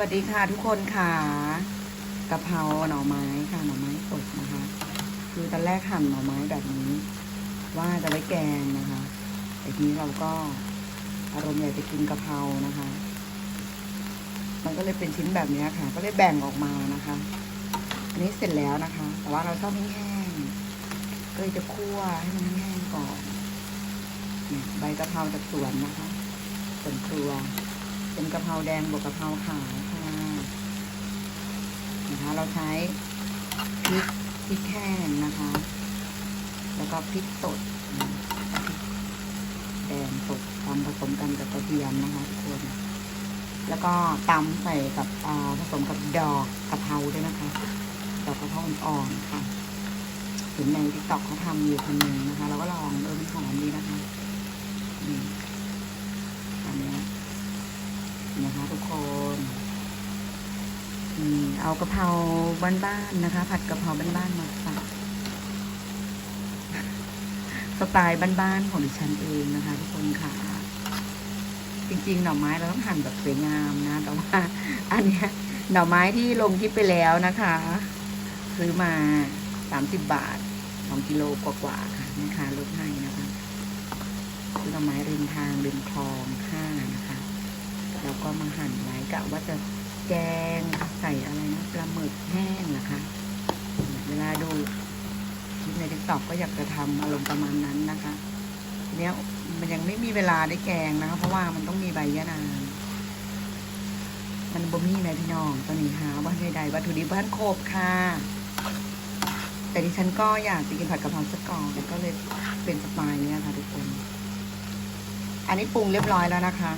วัสดีค่ะทุกคนค่ะกะเพราหน่อไม้ค่ะหน่อไม้สดนะคะ คือตอนแรกหั่นหน่อไม้แบบนี้ ว่าจะไว้แกงนะคะแต่ทีนี้เราก็อารมณ์อยากจะกินกะเพรานะคะ มันก็เลยเป็นชิ้นแบบนี้ค่ะ ก็เลยแบ่งออกมานะคะ อันนี้เสร็จแล้วนะคะ แต่ว่าเราชอบแห้งๆก็เลยจะคั่วให้มันแห้งก่อนใบกะเพราจากสวนนะคะสวนครัว เป็นกะเพราแดงบวกกะเพราขาวค่ะนะคะเราใช้พริกพริกแห้งนะคะ แล้วก็พริกสดแดงสดตำผสมกันกับกระเทียมนะคะทุกคน แล้วก็ตำใส่กับผสมกับดอกกะเพราด้วยนะคะ ดอกกะเพราอ่อนๆค่ะเห็นในทิกตอกเขาทำอยู่คนหนึ่งนะคะ เราก็ลองเออมันหอมดีนะคะ นะคะทุกคนอืมเอากะเพราบ้านๆนะคะ ผัดกะเพราบ้านๆมาฝากสไตล์บ้านๆของดิฉันเองนะคะ ทุกคนค่ะ จริงๆ หน่อไม้เราต้องหั่นแบบสวยงามนะแต่ว่า อันเนี้ยหน่อไม้ที่ลงคลิปไปแล้วนะคะ ซื้อมาสามสิบบาทสองกิโลกว่าๆค่ะนะคะลดให้นะคะซื้อหน่อไม้ริมทางริมคลองข้างนะคะ แล้วก็มาหั่นไว้กะว่าจะแกงใส่อะไรนะปลาหมึกแห้งนะคะ เวลาดูคลิปในทิกตอกก็อยากจะทำอารมณ์ประมาณนั้นนะคะ เนี้ยมันยังไม่มีเวลาได้แกงนะคะ เพราะว่ามันต้องมีใบยะนางมันบ่มีแม่พี่น้องตอนนี้หาบ้าใดๆวัตถุดิบบ้านโคบค่ะ แต่ดิฉันก็อยากจะกินผัดกะเพราสักก่องก็เลยเป็นสไตล์นี้ค่ะทุกคน อันนี้ปรุงเรียบร้อยแล้วนะคะ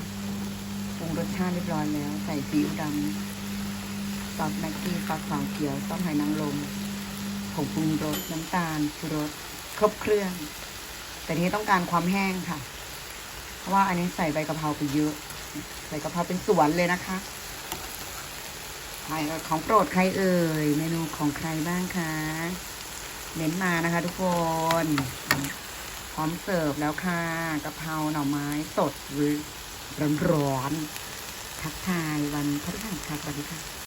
งรสชาติเรียบร้อยแล้ว ใส่ซีอิ๊วดำซอสแม็กกี้ซอสขาวเขียวซอสหอยนางรมผงปรุงรสน้ำตาลชูรสครบเครื่อง แต่ทีนี้ต้องการความแห้งค่ะ เพราะว่าอันนี้ใส่ใบกะเพราไปเยอะใส่กะเพราเป็นสวนเลยนะคะใครของโปรดใครเอ่ยเมนูของใครบ้างคะเน้นมานะคะ ทุกคนพร้อมเสิร์ฟแล้วค่ะกะเพราหน่อไม้สดหรือ ร้อนๆทักทายวันพฤหัสค่ะสวัสดีค่ะ